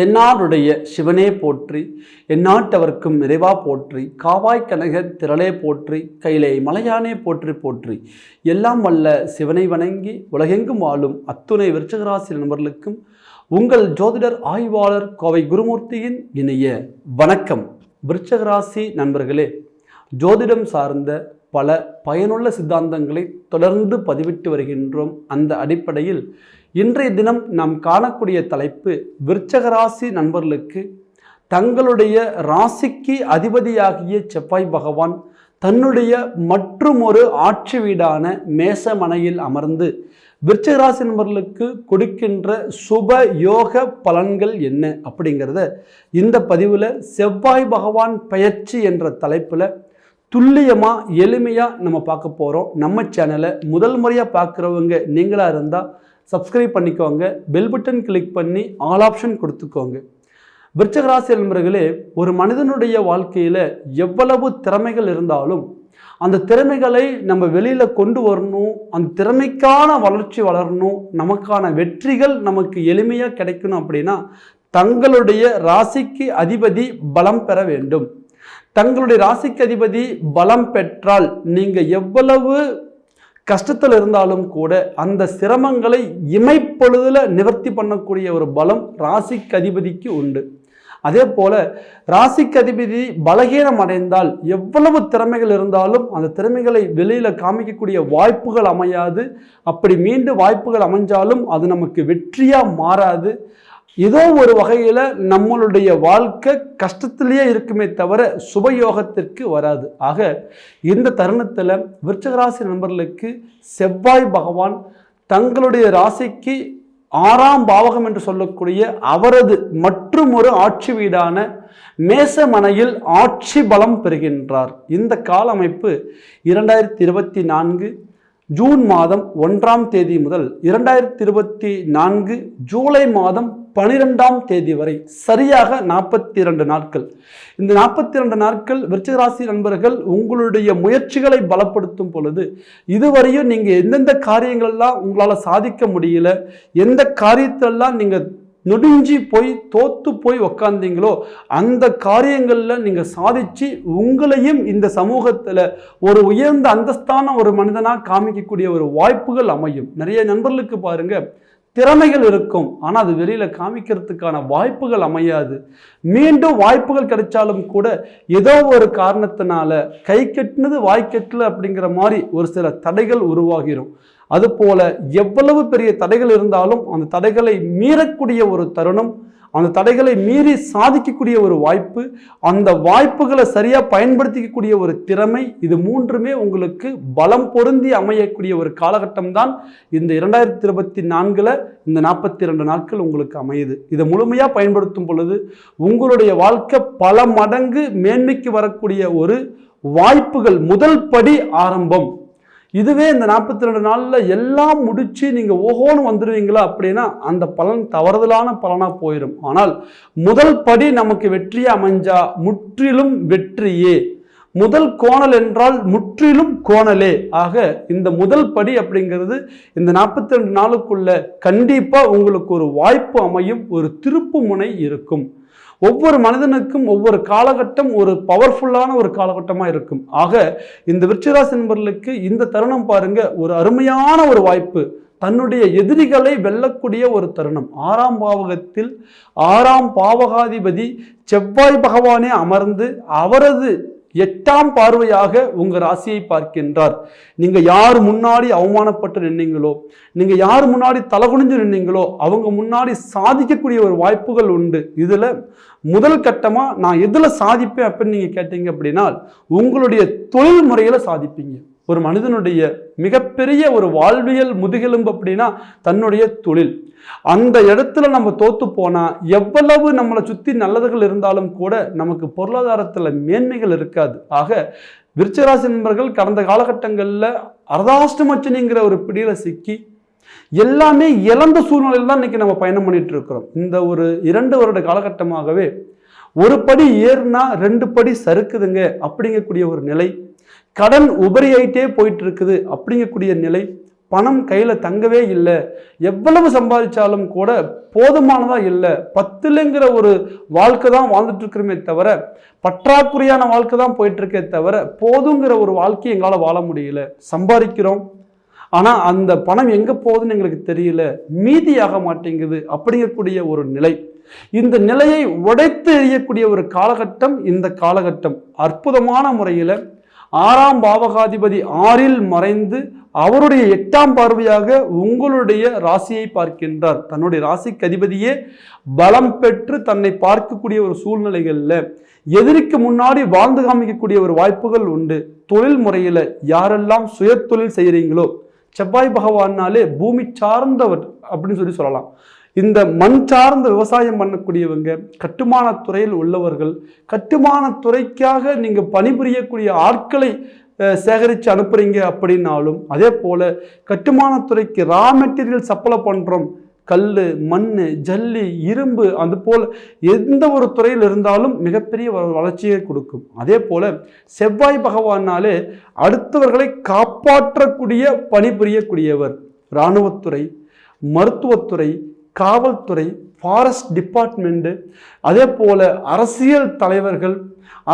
தென்னாடுடைய சிவனே போற்றி எந்நாட்டவர்க்கும் நிறைவா போற்றி காவாய் கனக திரளே போற்றி கைலை மலையானே போற்றி போற்றி. எல்லாம் வல்ல சிவனை வணங்கி உலகெங்கும் வாழும் அத்துணை விருச்சகராசி நண்பர்களுக்கும் உங்கள் ஜோதிடர் ஆய்வாளர் கோவை குருமூர்த்தியின் இணைய வணக்கம். விருச்சகராசி நண்பர்களே ஜோதிடம் சார்ந்த பல பயனுள்ள சித்தாந்தங்களை தொடர்ந்து பதிவிட்டு வருகின்றோம். அந்த அடிப்படையில் இன்றைய தினம் நாம் காணக்கூடிய தலைப்பு விருச்சக ராசி நண்பர்களுக்கு தங்களுடைய ராசிக்கு அதிபதியாகிய செவ்வாய் பகவான் தன்னுடைய மற்றுமொரு ஆட்சி வீடான மேசமனையில் அமர்ந்து விருச்சகராசி நண்பர்களுக்கு கொடுக்கின்ற சுப யோக பலன்கள் என்ன அப்படிங்கிறத இந்த பதிவில் செவ்வாய் பகவான் பயிற்சி என்ற தலைப்பில் துல்லியமாக எளிமையாக நம்ம பார்க்க போகிறோம் நம்ம சேனலை முதல் முறையாக பார்க்குறவங்க நீங்களாக இருந்தால் சப்ஸ்கிரைப் பண்ணிக்கோங்க. பெல் பட்டன் கிளிக் பண்ணி ஆல் ஆப்ஷன் கொடுத்துக்கோங்க. விருச்சகராசி நண்பர்களே ஒரு மனிதனுடைய வாழ்க்கையில் எவ்வளவு திறமைகள் இருந்தாலும் அந்த திறமைகளை நம்ம வெளியில் கொண்டு வரணும் அந்த திறமைக்கான வளர்ச்சி வளரணும் நமக்கான வெற்றிகள் நமக்கு எளிமையாக கிடைக்கணும் அப்படின்னா தங்களுடைய ராசிக்கு அதிபதி பலம் பெற வேண்டும். தங்களுடைய ராசிக்கு அதிபதி பலம் பெற்றால் நீங்கள் எவ்வளவு கஷ்டத்தில் இருந்தாலும் கூட அந்த சிரமங்களை இமைப்பொழுதில் நிவர்த்தி பண்ணக்கூடிய ஒரு பலம் ராசிக்கு அதிபதிக்கு உண்டு. அதே போல ராசிக்கு அதிபதி பலகீனம் அடைந்தால் எவ்வளவு திறமைகள் இருந்தாலும் அந்த திறமைகளை வெளியில் காமிக்கக்கூடிய வாய்ப்புகள் அமையாது. அப்படி மீண்டும் வாய்ப்புகள் அமைஞ்சாலும் அது நமக்கு வெற்றியாக மாறாது. ஏதோ ஒரு வகையில் நம்மளுடைய வாழ்க்கை கஷ்டத்திலேயே இருக்குமே தவிர சுபயோகத்திற்கு வராது. ஆக இந்த தருணத்தில் விருச்சகராசி நண்பர்களுக்கு செவ்வாய் பகவான் தங்களுடைய ராசிக்கு ஆறாம் பாவகம் என்று சொல்லக்கூடிய அவரது மற்றும் ஒரு ஆட்சி வீடான மேசமனையில் ஆட்சி பலம் பெறுகின்றார். இந்த கால அமைப்பு இரண்டாயிரத்தி இருபத்தி நான்கு ஜூன் மாதம் ஒன்றாம் தேதி முதல் இரண்டாயிரத்தி இருபத்தி நான்கு ஜூலை மாதம் பனிரெண்டாம் தேதி வரை சரியாக நாற்பத்தி இரண்டு நாட்கள். இந்த நாற்பத்தி இரண்டு நாட்கள் விருச்சிகராசி நண்பர்கள் உங்களுடைய முயற்சிகளை பலப்படுத்தும் பொழுது இதுவரையும் நீங்கள் எந்தெந்த காரியங்கள்லாம் உங்களால் சாதிக்க முடியல எந்த காரியத்தெல்லாம் நீங்கள் நொடிஞ்சி போய் தோத்து போய் உக்காந்தீங்களோ அந்த காரியங்களில் நீங்கள் சாதிச்சு உங்களையும் இந்த சமூகத்தில் ஒரு உயர்ந்த அந்தஸ்தான ஒரு மனிதனாக காமிக்கக்கூடிய ஒரு வாய்ப்புகள் அமையும். நிறைய நண்பர்களுக்கு பாருங்கள் திறமைகள் இருக்கும். ஆனால் அது வெளியில் காமிக்கிறதுக்கான வாய்ப்புகள் அமையாது. மீண்டும் வாய்ப்புகள் கிடைச்சாலும் கூட ஏதோ ஒரு காரணத்தினால கை கட்டினது வாய் கட்டல அப்படிங்கிற மாதிரி ஒரு சில தடைகள் உருவாகிடும் அதுபோல எவ்வளவு பெரிய தடைகள் இருந்தாலும் அந்த தடைகளை மீறக்கூடிய ஒரு தருணம் அந்த தடைகளை மீறி சாதிக்கக்கூடிய ஒரு வாய்ப்பு அந்த வாய்ப்புகளை சரியாக பயன்படுத்திக்கக்கூடிய ஒரு திறமை இது மூன்றுமே உங்களுக்கு பலம் பொருந்தி அமையக்கூடிய ஒரு காலகட்டம் தான் இந்த இரண்டாயிரத்தி இருபத்தி நான்கில் இந்த நாற்பத்தி இரண்டு நாட்கள் உங்களுக்கு அமையுது. இதை முழுமையாக பயன்படுத்தும் பொழுது உங்களுடைய வாழ்க்கை பல மடங்கு மேன்மைக்கு வரக்கூடிய ஒரு வாய்ப்புகள் முதல் படி ஆரம்பம். இதுவே இந்த நாற்பத்தி ரெண்டு நாளில் எல்லாம் முடித்து நீங்கள் ஓஹோன்னு வந்துடுவீங்களா அப்படின்னா அந்த பலன் தவறுதலான பலனாக போயிடும் ஆனால் முதல் படி நமக்கு வெற்றியாக அமைஞ்சா முற்றிலும் வெற்றியே. முதல் கோணல் என்றால் முற்றிலும் கோணலே. ஆக இந்த முதல் படி அப்படிங்கிறது இந்த நாற்பத்தி ரெண்டு நாளுக்குள்ள கண்டிப்பாக உங்களுக்கு ஒரு வாய்ப்பு அமையும் ஒரு திருப்பு முனை இருக்கும். ஒவ்வொரு மனிதனுக்கும் ஒவ்வொரு காலகட்டம் ஒரு பவர்ஃபுல்லான ஒரு காலகட்டமாக இருக்கும். ஆக இந்த விருச்சிராசி நண்பர்களுக்கு இந்த தருணம் பாருங்க ஒரு அருமையான ஒரு வாய்ப்பு. தன்னுடைய எதிரிகளை வெல்லக்கூடிய ஒரு தருணம். ஆறாம் பாவகத்தில் ஆறாம் பாவகாதிபதி செவ்வாய் பகவானே அமர்ந்து அவரது எட்டாம் பார்வையாக உங்கள் ராசியை பார்க்கின்றார். நீங்கள் யார் முன்னாடி அவமானப்பட்டு நின்னீங்களோ நீங்கள் யார் முன்னாடி தலகுனிஞ்சு நின்னீங்களோ அவங்க முன்னாடி சாதிக்கக்கூடிய ஒரு வாய்ப்புகள் உண்டு. இதில் முதல் கட்டமாக நான் எதில் சாதிப்பேன் அப்படின்னு நீங்கள் கேட்டீங்க அப்படின்னா உங்களுடைய தொழில் முறையில் சாதிப்பீங்க. ஒரு மனிதனுடைய மிகப்பெரிய ஒரு வாழ்வியல் முதுகெலும்பு அப்படின்னா தன்னுடைய தொழில். அந்த இடத்துல நம்ம தோத்து போனால் எவ்வளவு நம்மளை சுற்றி நல்லதுகள் இருந்தாலும் கூட நமக்கு பொருளாதாரத்தில் மேன்மைகள் இருக்காது. ஆக விருச்சராசி நண்பர்கள் கடந்த காலகட்டங்களில் அர்தாஷ்டமச்சனிங்கிற ஒரு பிடியில் சிக்கி எல்லாமே இழந்த சூழ்நிலையில் தான் இன்னைக்கு நம்ம பயணம் பண்ணிட்டு இருக்கிறோம். இந்த ஒரு இரண்டு வருட காலகட்டமாகவே ஒரு படி ஏறுனா ரெண்டு படி சறுக்குதுங்க அப்படிங்கக்கூடிய ஒரு நிலை. கடன் உபரியாயிட்டே போயிட்டு இருக்குது அப்படிங்கக்கூடிய நிலை. பணம் கையில் தங்கவே இல்லை. எவ்வளவு சம்பாதிச்சாலும் கூட போதுமானதாக இல்லை. பத்துலங்கிற ஒரு வாழ்க்கை தான் வாழ்ந்துட்டுருக்கிறோமே தவிர பற்றாக்குறையான வாழ்க்கை தான் போயிட்டுருக்கே தவிர போதுங்கிற ஒரு வாழ்க்கையை எங்களால் வாழ முடியல. சம்பாதிக்கிறோம். ஆனால் அந்த பணம் எங்கே போகுதுன்னு எங்களுக்கு தெரியல. மீதியாக மாட்டேங்குது அப்படிங்கக்கூடிய ஒரு நிலை. இந்த நிலையை உடைத்து எறியக்கூடிய ஒரு காலகட்டம் இந்த காலகட்டம். அற்புதமான முறையில் ஆறாம் பாவகாதிபதி ஆறில் மறைந்து அவருடைய எட்டாம் பார்வையாக உங்களுடைய ராசியை பார்க்கின்றார். தன்னுடைய ராசிக்கு அதிபதியே பலம் பெற்று தன்னை பார்க்கக்கூடிய ஒரு சூழ்நிலைகளில் எதிரிக்கு முன்னாடி வாழ்ந்து காமிக்கக்கூடிய ஒரு வாய்ப்புகள் உண்டு. தொழில் முறையில் யாரெல்லாம் சுய தொழில் செய்கிறீங்களோ செவ்வாய் பகவானாலே பூமி சார்ந்தவர் அப்படின்னு சொல்லி சொல்லலாம். இந்த மண் சார்ந்த விவசாயம் பண்ணக்கூடியவங்க கட்டுமானத் துறையில் உள்ளவர்கள் கட்டுமானத் துறைக்காக நீங்கள் பணிபுரியக்கூடிய ஆட்களை சேகரித்து அனுப்புகிறீங்க அப்படின்னாலும் அதே போல் கட்டுமானத்துறைக்கு ரா மெட்டீரியல் சப்ளை பண்ணுறோம் கல் மண் ஜல்லி இரும்பு அது போல் எந்த ஒரு துறையில் இருந்தாலும் மிகப்பெரிய வ- வளர்ச்சியை கொடுக்கும். அதே போல் செவ்வாய் பகவானாலே அடுத்தவர்களை காப்பாற்றக்கூடிய பணிபுரியக்கூடியவர். இராணுவத்துறை மருத்துவத்துறை காவல்துறை ஃபாரஸ்ட் டிபார்ட்மெண்ட்டு அதே போல் அரசியல் தலைவர்கள்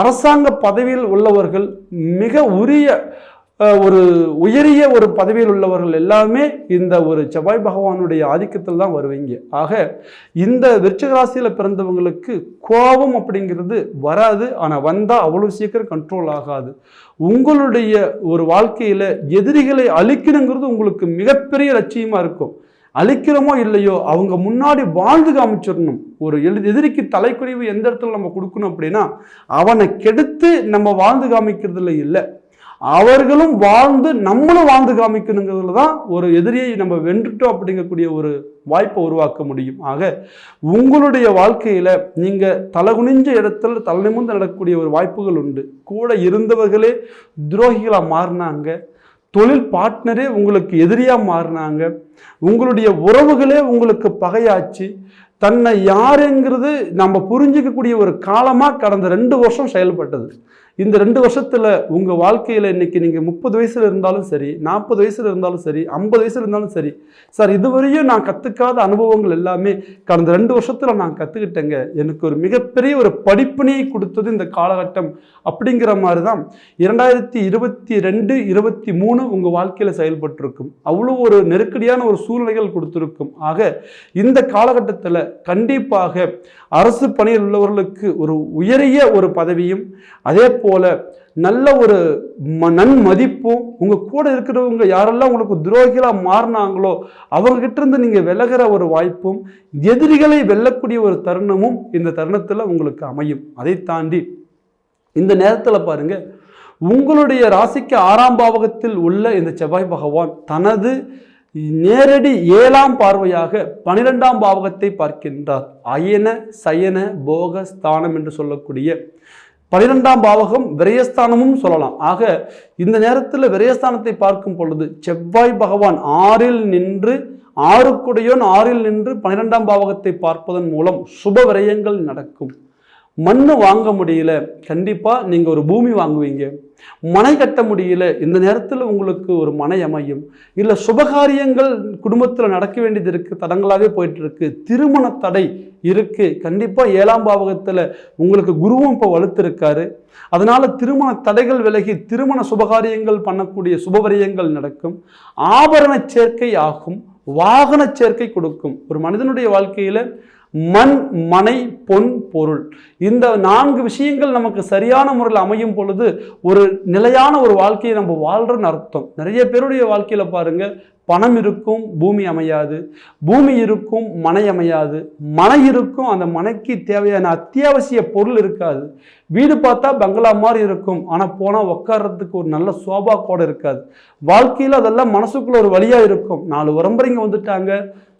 அரசாங்க பதவியில் உள்ளவர்கள் மிக உரிய ஒரு உயரிய ஒரு பதவியில் உள்ளவர்கள் எல்லாமே இந்த ஒரு செவ்வாய் பகவானுடைய ஆதிக்கத்தில் தான் வருவீங்க. ஆக இந்த விருச்சகராசியில் பிறந்தவங்களுக்கு கோபம் அப்படிங்கிறது வராது. ஆனால் வந்தால் அவ்வளோ சீக்கிரம் கண்ட்ரோல் ஆகாது. உங்களுடைய ஒரு வாழ்க்கையில் எதிரிகளை அழிக்கணுங்கிறது உங்களுக்கு மிகப்பெரிய லட்சியமாக இருக்கும். அழிக்கிறோமோ இல்லையோ அவங்க முன்னாடி வாழ்ந்து காமிச்சிடணும். ஒரு எழு எதிரிக்கு தலைக்குறிவு எந்த இடத்துல நம்ம கொடுக்கணும் அப்படின்னா அவனை கெடுத்து நம்ம வாழ்ந்து காமிக்கிறதுல இல்லை. அவர்களும் வாழ்ந்து நம்மளும் வாழ்ந்து காமிக்கணுங்கிறதுல தான் ஒரு எதிரியை நம்ம வென்றுட்டோம் அப்படிங்கக்கூடிய ஒரு வாய்ப்பை உருவாக்க முடியும். ஆக உங்களுடைய வாழ்க்கையில் நீங்கள் தலகுனிஞ்ச இடத்துல தலை நிமிர்ந்து நடக்கக்கூடிய ஒரு வாய்ப்புகள் உண்டு. கூட இருந்தவர்களே துரோகிகளாக மாறினாங்க. தொழில் பார்ட்னரே உங்களுக்கு எதிரியாக மாறினாங்க. உங்களுடைய உறவுகளே உங்களுக்கு பகையாச்சு. தன்னை யாருங்கிறது நம்ம புரிஞ்சிக்கக்கூடிய ஒரு காலமாக கடந்த ரெண்டு வருஷம் செயல்பட்டது. இந்த ரெண்டு வருஷத்தில் உங்கள் வாழ்க்கையில் இன்றைக்கி நீங்கள் முப்பது வயசில் இருந்தாலும் சரி நாற்பது வயசில் இருந்தாலும் சரி ஐம்பது வயசில் இருந்தாலும் சரி சார் இதுவரையும் நான் கற்றுக்காத அனுபவங்கள் எல்லாமே கடந்த ரெண்டு வருஷத்தில் நான் கற்றுக்கிட்டேங்க எனக்கு ஒரு மிகப்பெரிய ஒரு படிப்பினையை கொடுத்தது இந்த காலகட்டம் அப்படிங்கிற மாதிரி தான் இரண்டாயிரத்தி இருபத்தி ரெண்டு இருபத்தி மூணு உங்கள் வாழ்க்கையில் செயல்பட்டிருக்கும். அவ்வளோ ஒரு நெருக்கடியான ஒரு சூழ்நிலைகள் கொடுத்துருக்கும். ஆக இந்த காலகட்டத்தில் கண்டிப்பாக அரசு பணியில் உள்ளவர்களுக்கு ஒரு உயரிய ஒரு பதவியும் அதே போல நல்ல ஒரு ம நன்மதிப்பும் உங்கள் கூட இருக்கிறவங்க யாரெல்லாம் உங்களுக்கு துரோகிகளாக மாறினாங்களோ அவங்ககிட்ட இருந்து நீங்கள் விலகிற ஒரு வாய்ப்பும் எதிரிகளை வெல்லக்கூடிய ஒரு தருணமும் இந்த தருணத்தில் உங்களுக்கு அமையும். அதை தாண்டி இந்த நேரத்தில் பாருங்க உங்களுடைய ராசிக்கு ஆறாம் பாவகத்தில் உள்ள இந்த செவ்வாய் பகவான் தனது நேரடி ஏழாம் பார்வையாக பனிரெண்டாம் பாவகத்தை பார்க்கின்றார். அயன சயன போக ஸ்தானம் என்று சொல்லக்கூடிய பனிரெண்டாம் பாவகம் விரயஸ்தானமும் சொல்லலாம். ஆக இந்த நேரத்தில் விரயஸ்தானத்தை பார்க்கும் பொழுது செவ்வாய் பகவான் ஆறில் நின்று ஆறுக்குடையோன் ஆறில் நின்று பனிரெண்டாம் பாவகத்தை பார்ப்பதன் மூலம் சுப விரயங்கள் நடக்கும். மண் வாங்க முடியல. கண்டிப்பாக நீங்கள் ஒரு பூமி வாங்குவீங்க. மனை கட்ட முடியல. இந்த நேரத்தில் உங்களுக்கு ஒரு மனை அமையும். இல்லை சுபகாரியங்கள் குடும்பத்தில் நடக்க வேண்டியது இருக்குது தடங்களாகவே போயிட்டுருக்கு. திருமண தடை இருக்குது கண்டிப்பாக ஏழாம் பாவகத்தில் உங்களுக்கு குருவும் இப்போ வலுத்திருக்காரு. அதனால் திருமண தடைகள் விலகி திருமண சுபகாரியங்கள் பண்ணக்கூடிய சுபவரியங்கள் நடக்கும். ஆபரண சேர்க்கை ஆகும். வாகன சேர்க்கை கொடுக்கும். ஒரு மனிதனுடைய வாழ்க்கையில் மண் மனை பொன் பொருள். இந்த நான்கு விஷயங்கள் நமக்கு சரியான முறையில் அமையும் பொழுது ஒரு நிலையான ஒரு வாழ்க்கையை நம்ம வாழ்கிறோன்னு அர்த்தம். நிறைய பேருடைய வாழ்க்கையில் பாருங்கள் பணம் இருக்கும் பூமி அமையாது. பூமி இருக்கும் மனை அமையாது. மனை இருக்கும் அந்த மனைக்கு தேவையான அத்தியாவசிய பொருள் இருக்காது. வீடு பார்த்தா பங்களா மாதிரி இருக்கும். ஆனால் போனால் உட்கார்றதுக்கு ஒரு நல்ல சோபா கூட இருக்காது. வாழ்க்கையில் அதெல்லாம் மனசுக்குள்ள ஒரு வழியாக இருக்கும். நாலு உரம்பரைங்க வந்துட்டாங்க.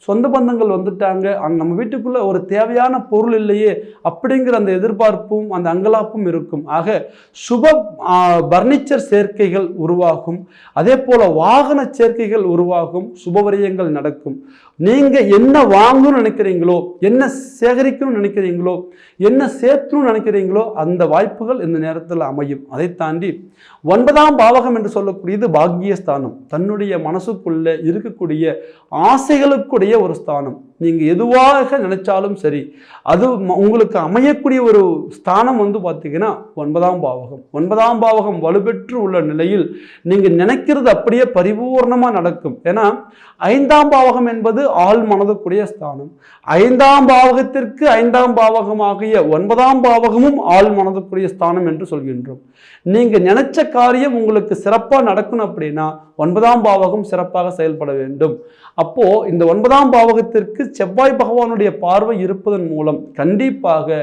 சொந்த பந்தங்கள் வந்துட்டாங்க. அங்கே நம்ம வீட்டுக்குள்ளே ஒரு தேவையான பொருள் இல்லையே அப்படிங்கிற அந்த எதிர்பார்ப்பும் அந்த அங்கலாப்பும் இருக்கும். ஆக சுப பர்னிச்சர் சேர்க்கைகள் உருவாகும். அதே போல் வாகன சேர்க்கைகள் உருவாகும். சுபவரியங்கள் நடக்கும். நீங்கள் என்ன வாங்கணும்னு நினைக்கிறீங்களோ என்ன சேகரிக்கணும்னு நினைக்கிறீங்களோ என்ன சேர்க்கணும்னு நினைக்கிறீங்களோ அந்த வாய்ப்புகள் இந்த நேரத்தில் அமையும். அதை தாண்டி ஒன்பதாம் பாவகம் என்று சொல்லக்கூடியது பாக்கியஸ்தானம். தன்னுடைய மனசுக்குள்ளே இருக்கக்கூடிய ஆசைகளுக்குடைய ஒரு ஸ்தானம் நீங்கள் எதுவாக நினைச்சாலும் சரி அது ம- உங்களுக்கு அமையக்கூடிய ஒரு ஸ்தானம் வந்து பார்த்தீங்கன்னா ஒன்பதாம் பாவகம். ஒன்பதாம் பாவகம் வலுப்பெற்று உள்ள நிலையில் நீங்கள் நினைக்கிறது அப்படியே பரிபூர்ணமாக நடக்கும். ஏன்னா ஐந்தாம் பாவகம் என்பது ஆள் மனதுக்குரிய ஸ்தானம். ஐந்தாம் பாவகத்திற்கு ஐந்தாம் பாவகமாகிய ஒன்பதாம் பாவகமும் ஆள் மனதுக்குரிய ஸ்தானம் என்று சொல்கின்றோம். நீங்கள் நினைச்ச காரியம் உங்களுக்கு சிறப்பாக நடக்கணும் அப்படின்னா ஒன்பதாம் பாவகம் சிறப்பாக செயல்பட வேண்டும். அப்போது இந்த ஒன்பதாம் பாவகத்திற்கு செவ்வாய் பகவானுடைய பார்வை இருப்பதன் மூலம் கண்டிப்பாக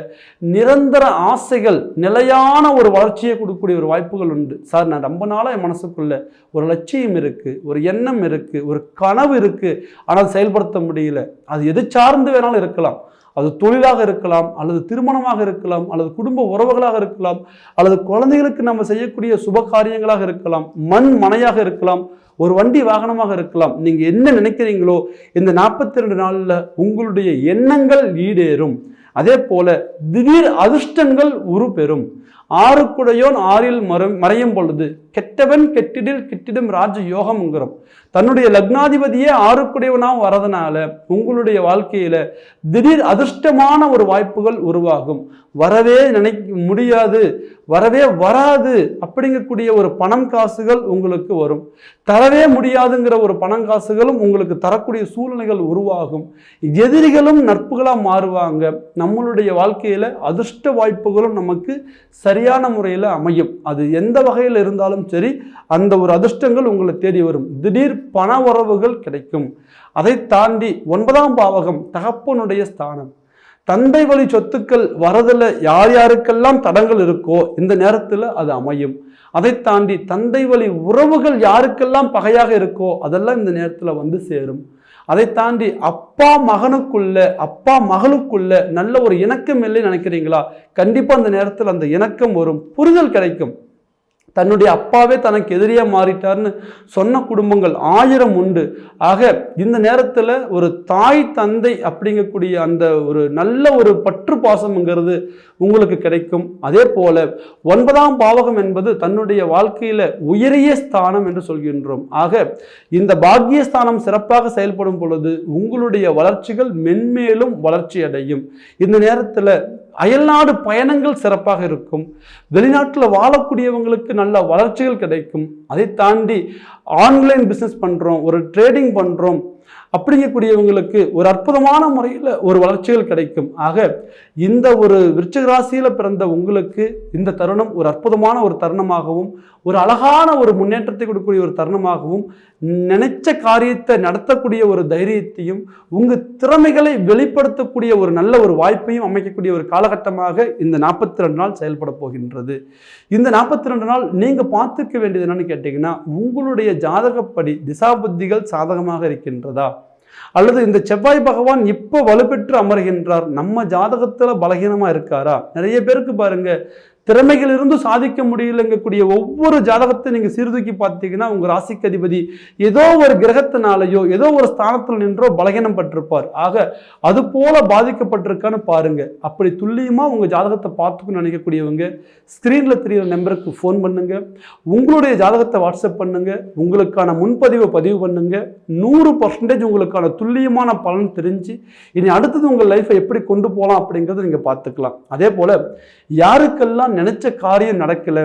நிரந்தர ஆசைகள் நிலையான ஒரு வளர்ச்சியை கொடுக்கக்கூடிய ஒரு வாய்ப்புகள் உண்டு. சார் நான் ரொம்ப நாளாக என் மனசுக்குள்ள ஒரு லட்சியம் இருக்கு ஒரு எண்ணம் இருக்கு ஒரு கனவு இருக்கு. ஆனால் செயல்படுத்த முடியல. அது எது சார்ந்து வேணாலும் இருக்கலாம். அது தொழிலாக இருக்கலாம் அல்லது திருமணமாக இருக்கலாம் அல்லது குடும்ப உறவுகளாக இருக்கலாம் அல்லது குழந்தைகளுக்கு நம்ம செய்யக்கூடிய சுப காரியங்களாக இருக்கலாம் மண் மனையாக இருக்கலாம் ஒரு வண்டி வாகனமாக இருக்கலாம். நீங்க என்ன நினைக்கிறீங்களோ இந்த நாற்பத்தி ரெண்டு நாள்ல உங்களுடைய எண்ணங்கள் ஈடேறும். அதே போல திடீர் அதிர்ஷ்டங்கள் உருப்பெறும். ஆறுக்குடையோன் ஆறில் மறு மறையும் பொழுது கெட்டவன் கெட்டிடில் கெட்டிடும் ராஜ யோகம்ங்கிறோம். தன்னுடைய லக்னாதிபதியே ஆறுக்குடையவனாக வரதுனால உங்களுடைய வாழ்க்கையில திடீர் அதிர்ஷ்டமான ஒரு வாய்ப்புகள் உருவாகும். வரவே நினைக்க முடியாது வரவே வராது அப்படிங்கக்கூடிய ஒரு பணம் காசுகள் உங்களுக்கு வரும். தரவே முடியாதுங்கிற ஒரு பணம் காசுகளும் உங்களுக்கு தரக்கூடிய சூழ்நிலைகள் உருவாகும். எதிரிகளும் நட்புகளாக மாறுவாங்க. நம்மளுடைய வாழ்க்கையில் அதிர்ஷ்ட வாய்ப்புகளும் நமக்கு சரியான முறையில் அமையும். அது எந்த வகையில் இருந்தாலும் சரி அந்த ஒரு அதிர்ஷ்டங்கள் உங்களை தேடி வரும். திடீர் பண உறவுகள் கிடைக்கும். அதை தாண்டி ஒன்பதாம் பாவகம் தகப்பனுடைய ஸ்தானம். தந்தை வழி சொத்துக்கள் வரதில் யார் யாருக்கெல்லாம் தடங்கள் இருக்கோ இந்த நேரத்தில் அது அமையும். அதை தாண்டி தந்தை வழி உறவுகள் யாருக்கெல்லாம் பகையாக இருக்கோ அதெல்லாம் இந்த நேரத்தில் வந்து சேரும். அதை தாண்டி அப்பா மகனுக்குள்ள அப்பா மகளுக்குள்ள நல்ல ஒரு இணக்கம் இல்லை நினைக்கிறீங்களா? கண்டிப்பா அந்த நேரத்தில் அந்த இணக்கம் வரும். புரிதல் கிடைக்கும். தன்னுடைய அப்பாவே தனக்கு எதிரியாக மாறிட்டார்னு சொன்ன குடும்பங்கள் ஆயிரம் உண்டு. ஆக இந்த நேரத்தில் ஒரு தாய் தந்தை அப்படிங்கக்கூடிய அந்த ஒரு நல்ல ஒரு பற்று பாசம்ங்கிறது உங்களுக்கு கிடைக்கும். அதே போல ஒன்பதாம் பாவகம் என்பது தன்னுடைய வாழ்க்கையில் உயரிய ஸ்தானம் என்று சொல்கின்றோம். ஆக இந்த பாக்கியஸ்தானம் சிறப்பாக செயல்படும் பொழுது உங்களுடைய வளர்ச்சிகள் மென்மேலும் வளர்ச்சி அடையும் இந்த நேரத்தில் அயல்நாடு பயணங்கள் சிறப்பாக இருக்கும். வெளிநாட்டில் வாழக்கூடியவங்களுக்கு நல்ல வளர்ச்சிகள் கிடைக்கும். அதை தாண்டி ஆன்லைன் பிஸ்னஸ் பண்ணுறோம் ஒரு ட்ரேடிங் பண்ணுறோம் அப்படிங்கக்கூடியவங்களுக்கு ஒரு அற்புதமான முறையில் ஒரு வளர்ச்சிகள் கிடைக்கும். ஆக இந்த ஒரு விருச்சிக பிறந்த உங்களுக்கு இந்த தருணம் ஒரு அற்புதமான ஒரு தருணமாகவும் ஒரு அழகான ஒரு முன்னேற்றத்தை கொடுக்கக்கூடிய ஒரு தருணமாகவும் நினைச்ச காரியத்தை நடத்தக்கூடிய ஒரு தைரியத்தையும் உங்கள் திறமைகளை வெளிப்படுத்தக்கூடிய ஒரு நல்ல ஒரு வாய்ப்பையும் அமைக்கக்கூடிய ஒரு காலகட்டமாக இந்த நாற்பத்தி ரெண்டு நாள் செயல்பட போகின்றது. இந்த நாற்பத்தி ரெண்டு நாள் நீங்கள் பார்த்துக்க வேண்டியது என்னன்னு கேட்டிங்கன்னா உங்களுடைய ஜாதகப்படி திசாபுத்திகள் சாதகமாக இருக்கின்றதா? அல்லது இந்த செவ்வாய் பகவான் இப்போ வலுப்பெற்று அமர்கின்றார் நம்ம ஜாதகத்துல பலகீனமா இருக்காரா? நிறைய பேருக்கு பாருங்க திறமைகள் இருந்து சாதிக்க முடியலங்கக்கூடிய ஒவ்வொரு ஜாதகத்தை நீங்க சீர்தூக்கி பார்த்தீங்கன்னா உங்க ராசிக்கு அதிபதி ஏதோ ஒரு கிரகத்தினாலேயோ ஏதோ ஒரு ஸ்தானத்தில் நின்றோ பலகீனம் பட்டிருப்பார். ஆக அது போல பாதிக்கப்பட்டிருக்கான்னு பாருங்க. அப்படி துல்லியமா உங்க ஜாதகத்தை பார்த்துக்கணும்னு நினைக்கக்கூடியவங்க ஸ்கிரீன்ல தெரியிற நம்பருக்கு ஃபோன் பண்ணுங்க. உங்களுடைய ஜாதகத்தை வாட்ஸ்அப் பண்ணுங்க. உங்களுக்கான முன்பதிவை பதிவு பண்ணுங்க. நூறு பர்சன்டேஜ் உங்களுக்கான துல்லியமான பலன் தெரிஞ்சு இனி அடுத்தது உங்கள் லைஃப்பை எப்படி கொண்டு போகலாம் அப்படிங்கிறத நீங்கள் பார்த்துக்கலாம். அதே போல் யாருக்கெல்லாம் நினைச்ச காரியம் நடக்கல.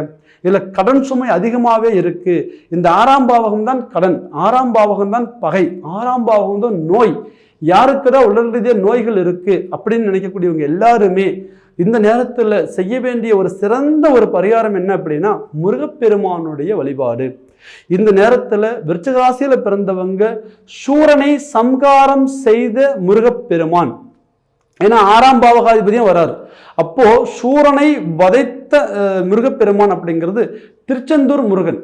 இதில் கடன் சுமை அதிகமாகவே இருக்கு. இந்த ஆறாம் பாவகம் தான் கடன். ஆறாம் பாவகம் தான் பகை. ஆறாம் பாவகம் தான் நோய். யாருக்குதான் உடல் ரீதியாக நோய்கள் இருக்குது அப்படின்னு நினைக்கக்கூடியவங்க எல்லாருமே இந்த நேரத்தில் செய்ய வேண்டிய ஒரு சிறந்த ஒரு பரிகாரம் என்ன அப்படின்னா முருகப்பெருமானுடைய வழிபாடு. இந்த நேரத்தில் விருச்சகராசியில் பிறந்தவங்க சூரனை சம்காரம் செய்த முருகப்பெருமான். ஏன்னா ஆறாம் பாவகாதிபதியும் வராரு. அப்போ சூரனை வதைத்த அஹ், முருகப்பெருமான் அப்படிங்கிறது திருச்செந்தூர் முருகன்.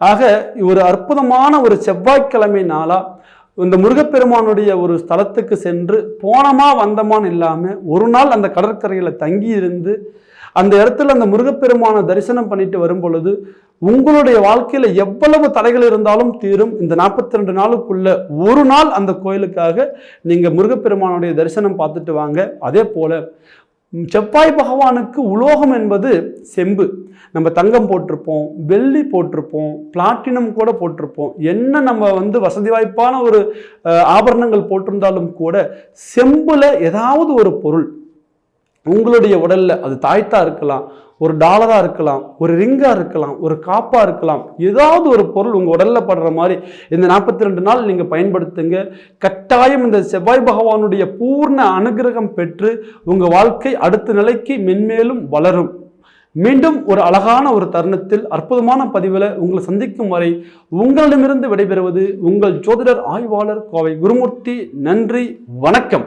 ஆக ஒரு அற்புதமான ஒரு செவ்வாய்க்கிழமை நாளாக இந்த முருகப்பெருமானுடைய ஒரு ஸ்தலத்துக்கு சென்று போனமா வந்தமான்னு இல்லாமல் ஒரு நாள் அந்த கடற்கரையில் தங்கி இருந்து அந்த இடத்துல அந்த முருகப்பெருமானை தரிசனம் பண்ணிட்டு வரும் பொழுது உங்களுடைய வாழ்க்கையில் எவ்வளவு தடைகள் இருந்தாலும் தீரும். இந்த நாற்பத்தி ரெண்டு நாளுக்குள்ள ஒரு நாள் அந்த கோயிலுக்காக நீங்கள் முருகப்பெருமானுடைய தரிசனம் பார்த்துட்டு வாங்க. அதே போல செவ்வாய் பகவானுக்கு உலோகம் என்பது செம்பு. நம்ம தங்கம் போட்டிருப்போம் வெள்ளி போட்டிருப்போம் பிளாட்டினம் கூட போட்டிருப்போம். என்ன நம்ம வந்து வசதி வாய்ப்பான ஒரு ஆபரணங்கள் போட்டிருந்தாலும் கூட செம்பில் ஏதாவது ஒரு பொருள் உங்களுடைய உடல்ல அது தாய்த்தா இருக்கலாம் ஒரு டாலராக இருக்கலாம் ஒரு ரிங்காக இருக்கலாம் ஒரு காப்பாக இருக்கலாம் ஏதாவது ஒரு பொருள் உங்கள் உடலில் படுற மாதிரி இந்த நாற்பத்தி ரெண்டு நாள் நீங்கள் பயன்படுத்துங்க. கட்டாயம் இந்த செவ்வாய் பகவானுடைய பூர்ண அனுகிரகம் பெற்று உங்கள் வாழ்க்கை அடுத்த நிலைக்கு மென்மேலும் வளரும். மீண்டும் ஒரு அழகான ஒரு தருணத்தில் அற்புதமான பதிவில் உங்களை சந்திக்கும் வரை உங்களிடமிருந்து விடைபெறுவது உங்கள் ஜோதிடர் ஆய்வாளர் கோவை குருமூர்த்தி. நன்றி வணக்கம்.